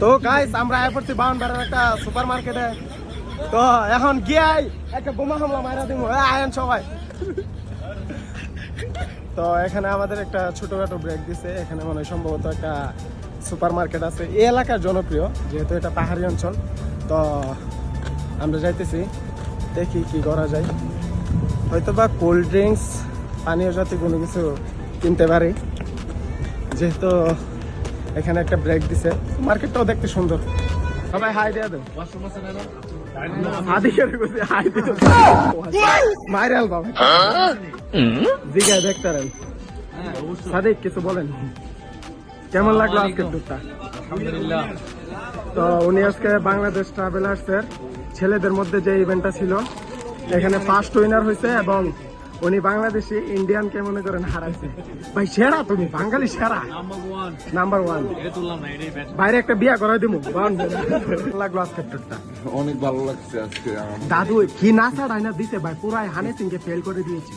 তো গাইস আমরা আয় পড়ছি বাউনবাড়ির একটা সুপার মার্কেটে তো এখন গিয়াই একটা বোমা হামলা মারা দিব আয়ন সবাই। তো এখানে আমাদের একটা ছোটখাটো ব্রেক দিছে। এখানে মনে সম্ভবত একটা সুপার মার্কেট আছে। এই এলাকার জনপ্রিয়, যেহেতু এটা পাহাড়ি অঞ্চল। তো আমরা যাইতেছি, দেখি কি করা যায়। হয়তো বা কোল্ড ড্রিঙ্কস পানীয় জাতীয় কোনো কিছু কিনতে পারি। যেহেতু এখানে একটা ব্রেক দিছে। মার্কেটটাও দেখতে সুন্দর। সবাই হাই দিয়ে সাদিক, কিছু কেমন লাগল তো উনি আজকে বাংলাদেশ ছেলেদের মধ্যে যে ইভেন্টটা ছিল, এখানে ফার্স্ট উইনার হয়েছে এবং উনি বাংলাদেশি ইন্ডিয়ানকে মনে করেন হারাইছে। ভাই সেরা তুমি বাঙালি সেরা। নাম্বার ওয়ান না বাইরে একটা বিয়া করাই দিব লাগল আজকের টুকটা। অনেক ভালো লাগছে আজকে দাদু কি না নাচা ডাইনা দিতে ভাই পুরাই হানে সিংকে ফেল করে দিয়েছে।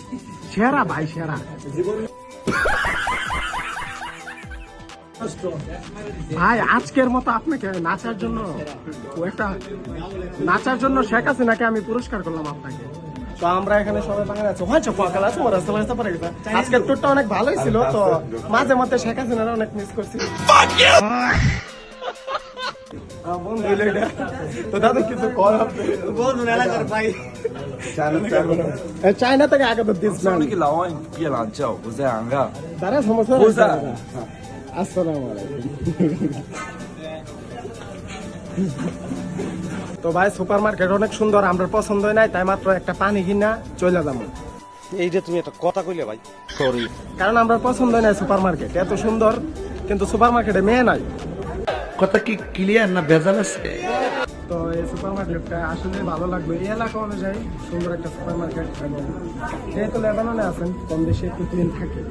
সেরা ভাই সেরা। ভাই আজকের মতো আপনাকে নাচার জন্য ও একটা নাচার জন্য শেখ হাসিনাকে আমি পুরস্কার করলাম আপনাকে। তো আমরা এখানে সবাই বাঙালি আছি। হয়েছে সকাল আছে ওরা চলে আসতে পারে। আজকের অনেক ভালোই ছিল তো মাঝে মধ্যে শেখ হাসিনারা অনেক মিস করছি তো দাদা কিছু চায়না আগে তো তো ভাই সুপার মার্কেট অনেক সুন্দর আমরা পছন্দ নাই তাই মাত্র একটা পানি কিনা চলে যাব। যে তুমি একটা কথা কইলে ভাই সরি কারণ আমরা পছন্দ নাই সুপার মার্কেট এত সুন্দর কিন্তু সুপার মার্কেটে মেয়ে নাই। কথা কি ক্লিয়ার না ভেজাল আছে? তো এই সুপার মার্কেটটা আসলে ভালো লাগবে এই এলাকা অনুযায়ী সুন্দর একটা সুপার মার্কেট এবং যেহেতু লেবাননে আছেন কম বেশি একটু ক্লিন থাকে।